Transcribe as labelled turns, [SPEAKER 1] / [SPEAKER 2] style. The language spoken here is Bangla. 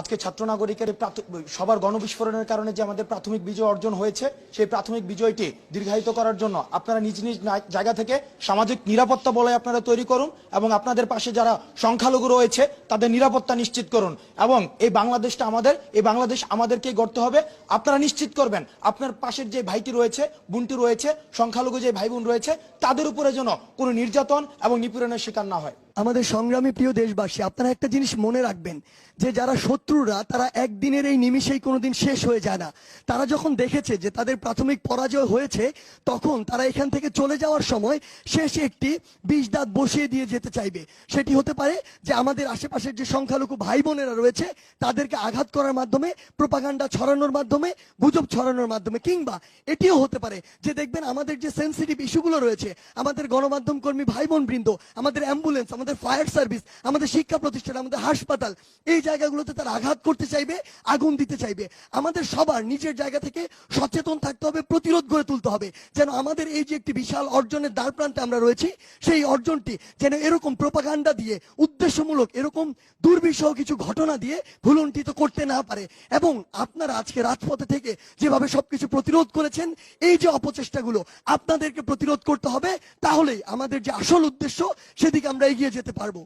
[SPEAKER 1] আজকে ছাত্র নাগরিকের সবার গণবিস্ফোরণের কারণে যে আমাদের প্রাথমিক বিজয় অর্জন হয়েছে, সেই প্রাথমিক বিজয়টি দীর্ঘায়িত করার জন্য আপনারা নিজ নিজ জায়গা থেকে সামাজিক নিরাপত্তা বলয় আপনারা তৈরি করুন এবং আপনাদের পাশে যারা সংখ্যালঘু রয়েছে, তাদের নিরাপত্তা নিশ্চিত করুন এবং এই বাংলাদেশটা আমাদের, এই বাংলাদেশ আমাদেরকেই গড়তে হবে। আপনারা নিশ্চিত করবেন, আপনার পাশের যে ভাইটি রয়েছে, বোনটি রয়েছে, সংখ্যালঘু যে ভাই বোন রয়েছে, তাদের উপরে যেন কোনো নির্যাতন এবং নিপীড়নের শিকার না হয়।
[SPEAKER 2] আমাদের সংগ্রামী প্রিয় দেশবাসী, আপনারা একটা জিনিস মনে রাখবেন, যে যারা শত্রুরা, তারা একদিনের এই নিমিষেই কোনোদিন শেষ হয়ে যায় না। তারা যখন দেখেছে যে তাদের প্রাথমিক পরাজয় হয়েছে, তখন তারা এখান থেকে চলে যাওয়ার সময় শেষে একটি বিষ দাঁত বসিয়ে দিয়ে যেতে চাইবে। সেটি হতে পারে যে আমাদের আশেপাশের যে সংখ্যালঘু ভাই বোনেরা রয়েছে, তাদেরকে আঘাত করার মাধ্যমে, প্রোপাগান্ডা ছড়ানোর মাধ্যমে, গুজব ছড়ানোর মাধ্যমে, কিংবা এটিও হতে পারে যে দেখবেন আমাদের যে সেন্সিটিভ ইস্যুগুলো রয়েছে, আমাদের গণমাধ্যম কর্মী ভাই বোন বৃন্দ, আমাদের অ্যাম্বুলেন্স আমাদের ফায়ার সার্ভিস, আমাদের শিক্ষা প্রতিষ্ঠান, আমাদের হাসপাতাল, এই জায়গাগুলোতে তারা আঘাত করতে চাইবে, আগুন দিতে চাইবে। আমাদের সবার নিজের জায়গা থেকে সচেতন থাকতে হবে, প্রতিরোধ গড়ে তুলতে হবে, যেন আমাদের এই যে একটি বিশাল অর্জনের দ্বার প্রান্তে আমরা রয়েছি, সেই অর্জনটি যেন এরকম প্রোপাগান্ডা দিয়ে, উদ্দেশ্যমূলক এরকম দুর্বিষহ কিছু ঘটনা দিয়ে ভুলুণ্ঠিত করতে না পারে। এবং আপনারা আজকে রাজপথে থেকে যেভাবে সবকিছু প্রতিরোধ করেছেন, এই যে অপচেষ্টাগুলো আপনাদেরকে প্রতিরোধ করতে হবে, তাহলেই আমাদের যে আসল উদ্দেশ্য, সেদিকে আমরা এগিয়ে যেতে পারব।